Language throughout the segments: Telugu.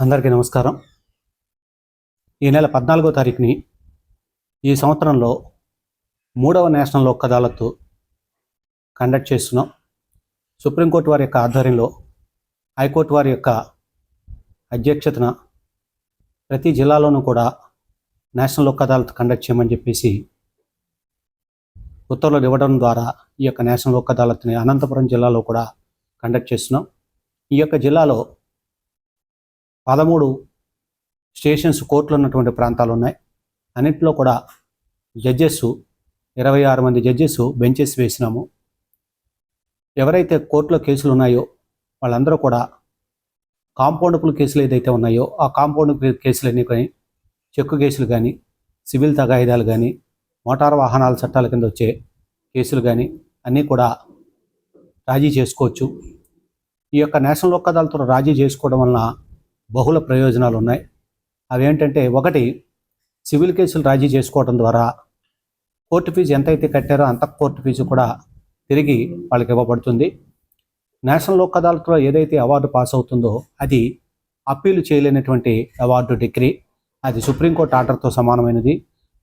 అందరికీ నమస్కారం. ఈ నెల పద్నాలుగో తారీఖుని ఈ సంవత్సరంలో మూడవ నేషనల్ లోక్ అదాలత్ కండక్ట్ చేస్తున్నాం. సుప్రీంకోర్టు వారి యొక్క ఆధ్వర్యంలో హైకోర్టు వారి యొక్క అధ్యక్షతన ప్రతి జిల్లాలోనూ కూడా నేషనల్ లోక్ అదాలత్ కండక్ట్ చేయమని చెప్పేసి ఉత్తర్వులు ఇవ్వడం ద్వారా ఈ యొక్క నేషనల్ లోక్ అదాలత్ని అనంతపురం జిల్లాలో కూడా కండక్ట్ చేస్తున్నాం. ఈ యొక్క జిల్లాలో పదమూడు స్టేషన్స్ కోర్టులు ఉన్నటువంటి ప్రాంతాలు ఉన్నాయి. అన్నింటిలో కూడా జడ్జెస్ ఇరవై ఆరు మంది జడ్జెస్ బెంచెస్ వేసినాము. ఎవరైతే కోర్టులో కేసులు ఉన్నాయో వాళ్ళందరూ కూడా కాంపౌండబుల్ కేసులు ఏదైతే ఉన్నాయో ఆ కాంపౌండ్ కేసులన్నీ కానీ చెక్కు కేసులు కానీ సివిల్ తగాయిదాలు కానీ మోటార్ వాహనాల చట్టాల కింద వచ్చే కేసులు కానీ అన్నీ కూడా రాజీ చేసుకోవచ్చు. ఈ యొక్క నేషనల్ లోక్ అదాలత్లో రాజీ చేసుకోవడం వలన బహుళ ప్రయోజనాలు ఉన్నాయి. అవి ఏంటంటే ఒకటి సివిల్ కేసులు రాజీ చేసుకోవడం ద్వారా కోర్టు ఫీజు ఎంతైతే కట్టారో అంత కోర్టు ఫీజు కూడా తిరిగి వాళ్ళకి ఇవ్వబడుతుంది. నేషనల్ లోక్ అదాలత్లో ఏదైతే అవార్డు పాస్ అవుతుందో అది అప్పీలు చేయలేనటువంటి అవార్డు డిగ్రీ అది సుప్రీంకోర్టు ఆర్డర్తో సమానమైనది.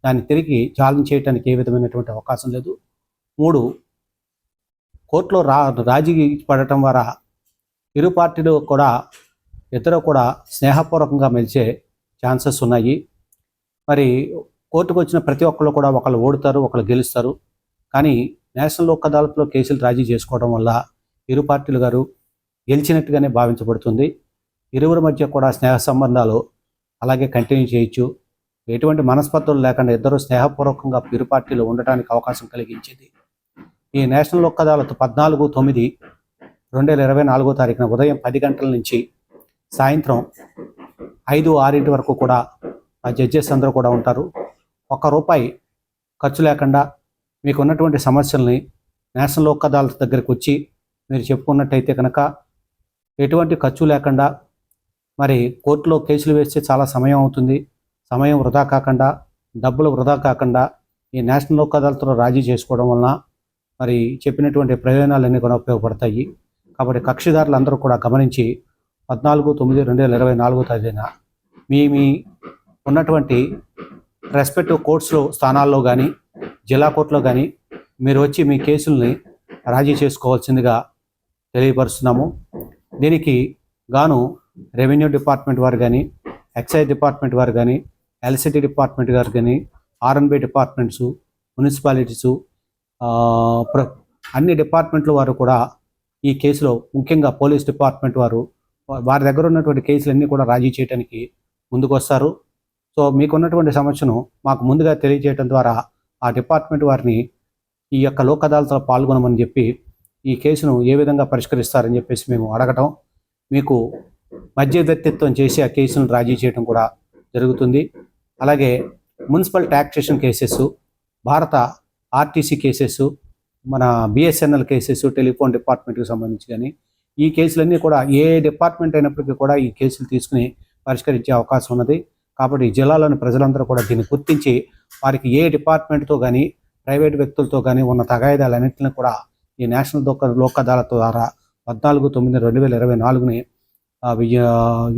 దాన్ని తిరిగి ఛాలెంజ్ చేయడానికి ఏ విధమైనటువంటి అవకాశం లేదు. మూడు కోర్టులో రా రాజీ పడటం ద్వారా ఇరు పార్టీలు కూడా ఇద్దరు కూడా స్నేహపూర్వకంగా మెలిచే ఛాన్సెస్ ఉన్నాయి. మరి కోర్టుకు వచ్చిన ప్రతి ఒక్కళ్ళు కూడా ఒకళ్ళు ఓడుతారు ఒకళ్ళు గెలుస్తారు. కానీ నేషనల్ లోక్ అదాలత్లో కేసులు రాజీ చేసుకోవడం వల్ల ఇరు పార్టీలు గారు గెలిచినట్టుగానే భావించబడుతుంది. ఇరువురి మధ్య కూడా స్నేహ సంబంధాలు అలాగే కంటిన్యూ చేయొచ్చు. ఎటువంటి మనస్పర్ధలు లేకుండా ఇద్దరు స్నేహపూర్వకంగా ఇరు పార్టీలు ఉండటానికి అవకాశం కలిగించింది. ఈ నేషనల్ లోక్ అదాలత్ పద్నాలుగు తొమ్మిది రెండు వేల ఇరవై నాలుగో తారీఖున ఉదయం పది గంటల నుంచి సాయంత్రం ఐదు ఆరింటి వరకు కూడా ఆ జడ్జెస్ అందరూ కూడా ఉంటారు. ఒక్క రూపాయి ఖర్చు లేకుండా మీకు ఉన్నటువంటి సమస్యల్ని నేషనల్ లోక్ అదాలత్ దగ్గరికి వచ్చి మీరు చెప్పుకున్నట్టయితే కనుక ఎటువంటి ఖర్చు లేకుండా మరి కోర్టులో కేసులు వేస్తే చాలా సమయం అవుతుంది. సమయం వృధా కాకుండా డబ్బులు వృధా కాకుండా ఈ నేషనల్ లోక్ అదాలత్లో రాజీ చేసుకోవడం వలన మరి చెప్పినటువంటి ప్రయోజనాలన్నీ కూడా ఉపయోగపడతాయి. కాబట్టి కక్షిదారులు అందరూ కూడా గమనించి పద్నాలుగు తొమ్మిది రెండు వేల ఇరవై నాలుగో తేదీన మీ మీ ఉన్నటువంటి రెస్పెక్టివ్ కోర్ట్స్లో స్థానాల్లో కానీ జిల్లా కోర్టులో కానీ మీరు వచ్చి మీ కేసుల్ని రాజీ చేసుకోవాల్సిందిగా తెలియపరుస్తున్నాము. దీనికి గాను రెవెన్యూ డిపార్ట్మెంట్ వారు కానీ ఎక్సైజ్ డిపార్ట్మెంట్ వారు కానీ ఎల్సిటీ డిపార్ట్మెంట్ గారు కానీ ఆర్ఎన్బి డిపార్ట్మెంట్స్ మున్సిపాలిటీసు ప్ర అన్ని డిపార్ట్మెంట్ల వారు కూడా ఈ కేసులో ముఖ్యంగా పోలీస్ డిపార్ట్మెంట్ వారు వారి దగ్గర ఉన్నటువంటి కేసులన్నీ కూడా రాజీ చేయడానికి ముందుకు వస్తారు సో మీకున్నటువంటి సమస్యను మాకు ముందుగా తెలియజేయడం ద్వారా ఆ డిపార్ట్మెంట్ వారిని ఈ యొక్క లోక్ అదాలత్లో పాల్గొనమని చెప్పి ఈ కేసును ఏ విధంగా పరిష్కరిస్తారని చెప్పేసి మేము అడగటం మీకు మధ్యవర్తిత్వం చేసి ఆ కేసును రాజీ చేయడం కూడా జరుగుతుంది. అలాగే మున్సిపల్ ట్యాక్సేషన్ కేసెస్ భారత ఆర్టీసీ కేసెస్ మన బిఎస్ఎన్ఎల్ కేసెస్ టెలిఫోన్ డిపార్ట్మెంట్కి సంబంధించి కానీ ఈ కేసులన్నీ కూడా ఏ డిపార్ట్మెంట్ అయినప్పటికీ కూడా ఈ కేసులు తీసుకుని పరిష్కరించే అవకాశం ఉన్నది. కాబట్టి జిల్లాలోని ప్రజలందరూ కూడా దీన్ని గుర్తించి వారికి ఏ డిపార్ట్మెంట్తో కానీ ప్రైవేట్ వ్యక్తులతో కానీ ఉన్న తగాయిదాలన్నింటినీ కూడా ఈ నేషనల్ లోక్ లోక్ అదాలత్ ద్వారా పద్నాలుగు తొమ్మిది రెండు వేల ఇరవై నాలుగుని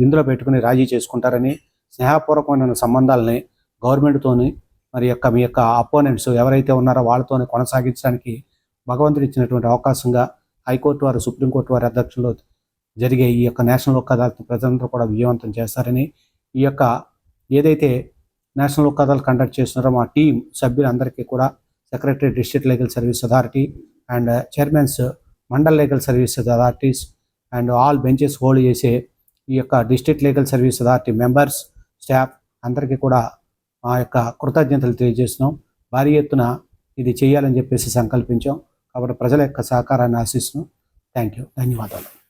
ఇందులో పెట్టుకుని రాజీ చేసుకుంటారని స్నేహపూర్వకమైన సంబంధాలని గవర్నమెంట్తోని మరి యొక్క మీ యొక్క అపోనెంట్స్ ఎవరైతే ఉన్నారో వాళ్ళతోని కొనసాగించడానికి భగవంతుడు ఇచ్చినటువంటి అవకాశంగా హైకోర్టు వారు సుప్రీంకోర్టు వారి అధ్యక్షులు జరిగే ఈ యొక్క నేషనల్ లోక్ అదాలత్ ప్రజలందరూ కూడా విజయవంతం చేస్తారని ఈ యొక్క ఏదైతే నేషనల్ లోక్ అదాలత్ కండక్ట్ చేస్తున్నారో మా టీం సభ్యులందరికీ కూడా secretary district legal service authority and chairmans Mandal legal services authorities and all benches hold చేసే ఈ యొక్క district legal service authority members staff అందరికీ కూడా మా యొక్క కృతజ్ఞతలు తెలియజేస్తున్నాం. భారీ ఎత్తున ఇది చేయాలని చెప్పేసి సంకల్పించాం. కాబట్టి ప్రజల యొక్క సహకారాన్ని ఆశిస్తున్నాం. థ్యాంక్ యూ ధన్యవాదాలు.